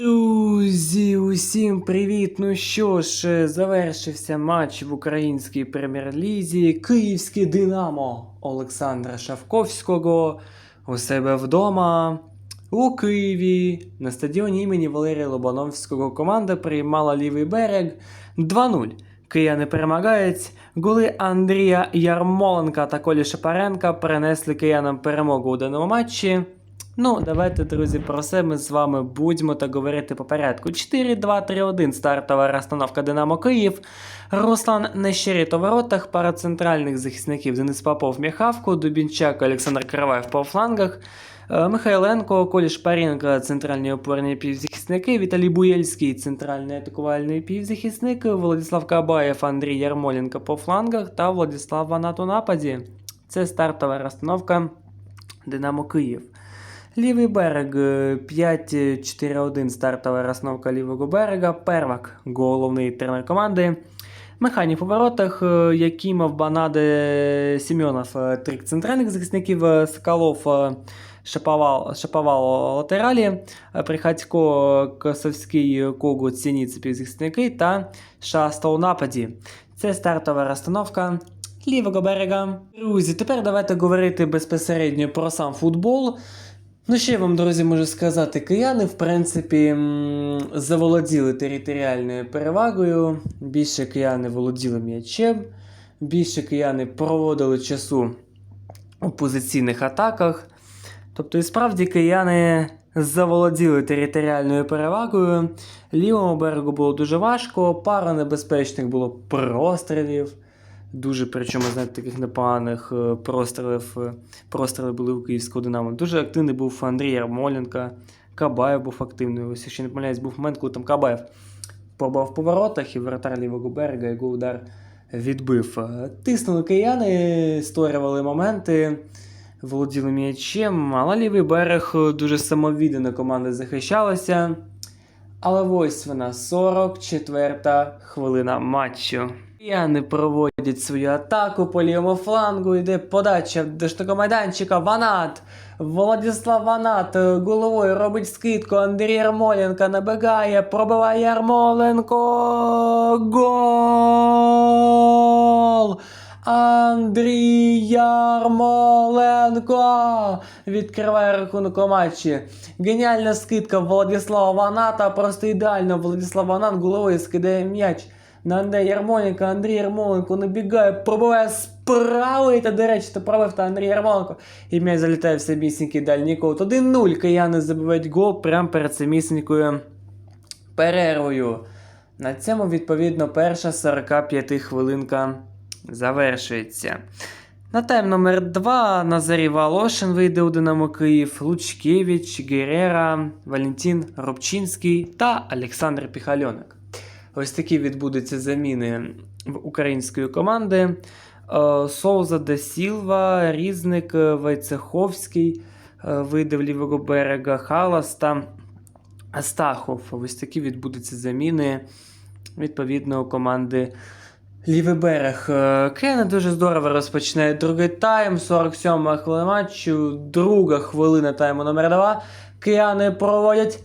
Друзі, усім привіт! Ну що ж, е, завершився матч в українській прем'єр-лізі. Київське Динамо Олександра Шавковського у себе вдома у Києві на стадіоні імені Валерія Лобановського команда приймала лівий берег 2-0. Кияни перемагають. Голи Андрія Ярмоленка та Колі Шапаренка принесли киянам перемогу у даному матчі. Ну, давайте, друзі, про це ми з вами будемо так говорити по порядку. 4-2-3-1 стартова розстановка Динамо Київ. Руслан Нещеріт у воротах, пара центральних захисників Денис Попов Міхавко, Дубінчак, Олександр Караваєв по флангах. Е, Михайленко, Колі Шпаренко, центральні опорні півзахисники, Віталій Буєльський, центральний атакувальний півзахисник, Владислав Кабаєв, Андрій Ярмоленко по флангах та Владислав Ванат у нападі. Це стартова розстановка Динамо Київ. Лівий берег е, 5-4-1 стартова розновка лівого берега. Первак головний тренер команди. Механів у воротах, е, Якимов, Банаде, Сімьонов, е, три центральних захисників, е, Соколов, е, Шаповал, Шаповал латералі, е, Приходько, Косовський, Когут, Сініці півзахисники та Шаста у нападі. Це стартова розстановка лівого берега. Друзі, тепер давайте говорити безпосередньо про сам футбол. Ну, що я вам, друзі, можу сказати, кияни, в принципі, заволоділи територіальною перевагою. Більше кияни володіли м'ячем, більше кияни проводили часу у позиційних атаках. Тобто, і справді кияни заволоділи територіальною перевагою. Лівому берегу було дуже важко, пара небезпечних було прострілів. Дуже, причому, знаєте, таких непоганих е, прострілів. е, Простріли були у Київського Динамо. Дуже активний був Андрій Ярмоленко, Кабаєв був активний. Ось, якщо не помиляюсь, був момент, коли там Кабаєв пробував в поворотах і вратар лівого берега його удар відбив. Е, Тиснули кияни, створювали моменти, володіли м'ячем, але лівий берег е, дуже самовіддано команда захищалася. Але ось вона, 44-та хвилина матчу. Кияни проводять свою атаку по лівому флангу, йде подача до штукомайданчика, Ванат. Владислав Ванат е, головою робить скидку, Андрій Ярмоленко набігає, пробиває Ярмоленко. Гол! Андрій Ярмоленко відкриває рахунок у матчі. Геніальна скидка Владислава Ваната, просто ідеально. Владислав Ванат головою скидає м'яч на Андрія Ярмоленка. Андрій Ярмоленко набігає, пробиває з правої, та, до речі, то пробив та Андрій Ярмоленко. І м'яч залітає в самісінький дальній кут. 1-0 кияни забивають гол прямо перед самісінькою перервою. На цьому, відповідно, перша 45 хвилинка завершується. На тайм номер 2 Назарій Волошин вийде у Динамо Київ, Лучкевич, Герера, Валентин Робчинський та Олександр Піхальонок. Ось такі відбудуться заміни в української команди. Е, Соуза де Сілва, Різник, е, Войцеховський е, вийде в лівого берега, Халас та Астахов. Ось такі відбудуться заміни відповідно команди Лівий берег. Кена дуже здорово розпочинає другий тайм. 47 хвилина матчу. Друга хвилина тайму номер 2. Кияни проводять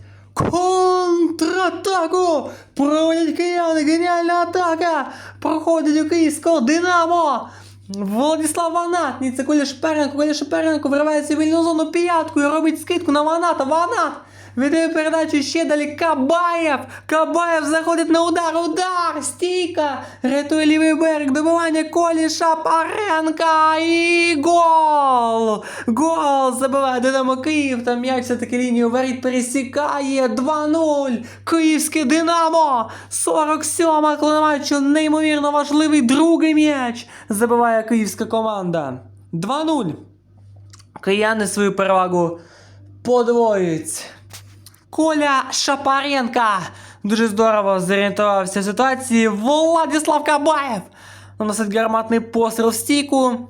контратаку! Проводять кияни, геніальна атака! Проходить у київського Динамо! Владислав Ванат, Ніце Коля Шперенко, Коля Шперенко виривається в вільну зону п'яткою, робить скидку на Ваната, Ванат! Віддає передачу ще далі Кабаєв! Кабаєв заходить на удар, удар! Стійка! Рятує лівий берег, добивання Колі Шапаренка і гол! Гол! Забиває Динамо Київ, там м'яч все-таки лінію воріт пересікає 2-0! Київське Динамо! 47-ма хвилина неймовірно важливий другий м'яч! Забиває київська команда. 2-0. Кияни свою перевагу подвоюють. Коля Шапаренка дуже здорово зорієнтувався в ситуації. Владислав Кабаєв наносить гарматний постріл в стійку.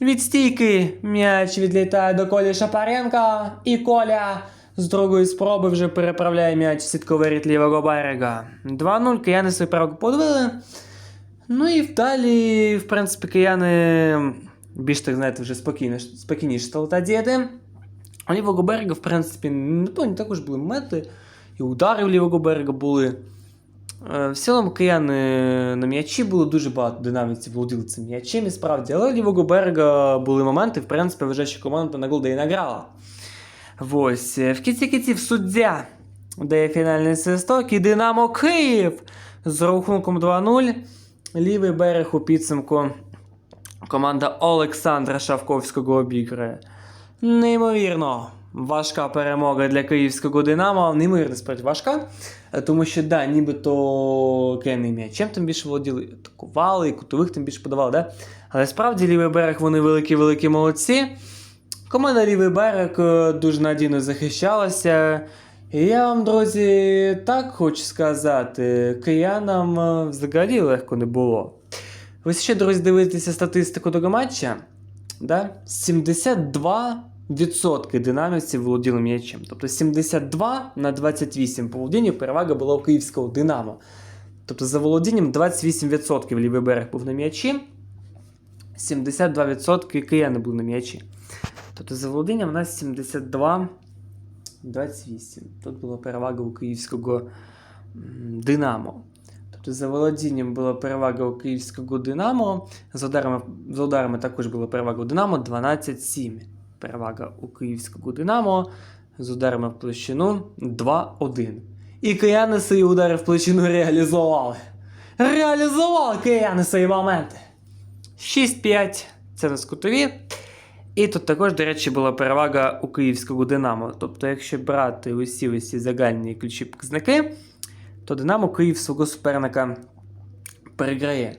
Від стійки м'яч відлітає до Колі Шапаренка. І Коля з другої спроби вже переправляє м'яч в сітковий ряд лівого берега. 2-0 кияни свою перевагу подвили. Ну і далі, в принципі, кияни більш так, знаєте, вже спокійно, спокійніше стали та діяти. А лівого берега, в принципі, пам'ятаю, також були моменти. І удари в лівого берега були. В цілому кияни на м'ячі було дуже багато динамівців володіли цим м'ячем, і справді, але лівого берега були моменти, в принципі, вже що команда на гол і награла. Ось, е, в кінці кінців суддя дає фінальний свисток і Динамо Київ з рахунком 2-0. Лівий берег у підсумку команда Олександра Шавковського обіграє. Неймовірно. Важка перемога для київського Динамо. Неймовірно справді важка. Е, Тому що, да, нібито кияни м'ячем там більше володіли, атакували, і кутових там більше подавали, да? Але справді лівий берег вони великі-великі молодці. Команда лівий берег е, дуже надійно захищалася. І я вам, друзі, так хочу сказати, киянам е, взагалі легко не було. Ви ще, друзі, дивитеся статистику того матча. Да? 72% динамівців володіли м'ячем. Тобто 72 на 28 по перевага була у київського Динамо. Тобто за володінням 28% лівий берег був на м'ячі, 72% кияни були на м'ячі. Тобто за володінням у нас 72 28. Тут була перевага у київського Динамо. Тобто за володінням була перевага у київського Динамо. За ударами, за ударами також була перевага у Динамо 12-7. Перевага у київського Динамо. З ударами в площину 2-1. І кияни свої удари в площину реалізували. Реалізували кияни свої моменти. 6-5 це на скутові. І тут також, до речі, була перевага у київського Динамо. Тобто, якщо брати усі усі загальні ключі показники, то Динамо Київ свого суперника переграє.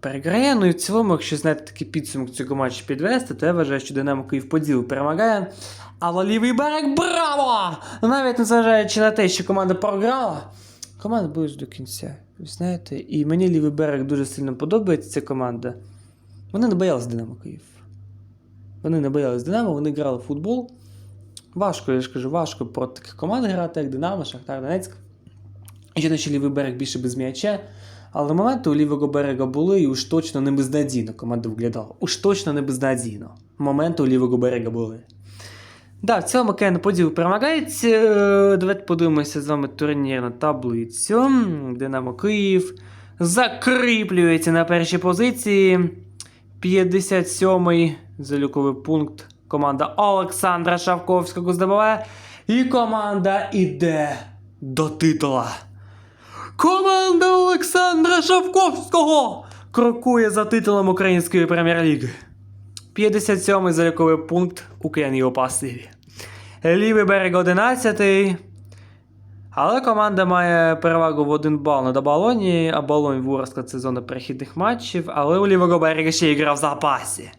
Переграє, ну і в цілому, якщо знаєте такий підсумок цього матчу підвести, то я вважаю, що Динамо Київ по ділу перемагає. Але лівий берег браво! Навіть незважаючи на те, що команда програла, команда буде до кінця. Ви знаєте, і мені лівий берег дуже сильно подобається ця команда. Вони не боялися Динамо Київ. Вони не боялись Динамо, вони грали в футбол. Важко, я ж кажу, важко проти таких команд грати, як Динамо, Шахтар, Донецьк. І ще лівий берег більше без м'яча. Але моменти у лівого берега були і уж точно не безнадійно команда виглядала. Уж точно не безнадійно. Моменти у лівого берега були. Да, в цілому Кен поділ перемагають. Е, Давайте подивимося з вами турнірну таблицю. Динамо Київ закріплюється на першій позиції. 57-й заліковий пункт. Команда Олександра Шавковського здобуває. І команда іде до титула. Команда Олександра Шавковського крокує за титулом Української прем'єр-ліги. 57-й заліковий пункт у у пасиві. Лівий берег 11-й. Але команда має перевагу в один бал над Абалоні. Абалонь Ворскла це зона перехідних матчів, але у лівого берега ще й гра в запасі.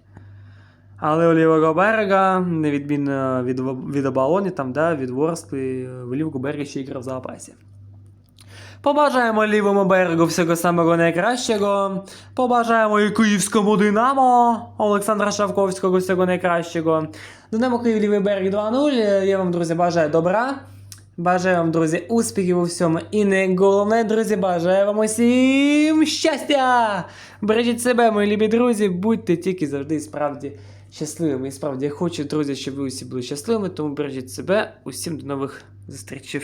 Але у лівого берега, невідмінно від, від Абалоні, там, да, від Ворскли, у лівого берега ще й гра в запасі. Побажаємо лівому берегу всього самого найкращого. Побажаємо і київському Динамо Олександра Шавковського всього найкращого. Динамо Київ лівий берег 2-0. Я вам, друзі, бажаю добра. Бажаю вам, друзі, успіхів у всьому. І не головне, друзі, бажаю вам усім щастя! Бережіть себе, мої любі друзі, будьте тільки завжди і справді щасливими. І справді я хочу, друзі, щоб ви усі були щасливими, тому бережіть себе. Усім до нових зустрічей.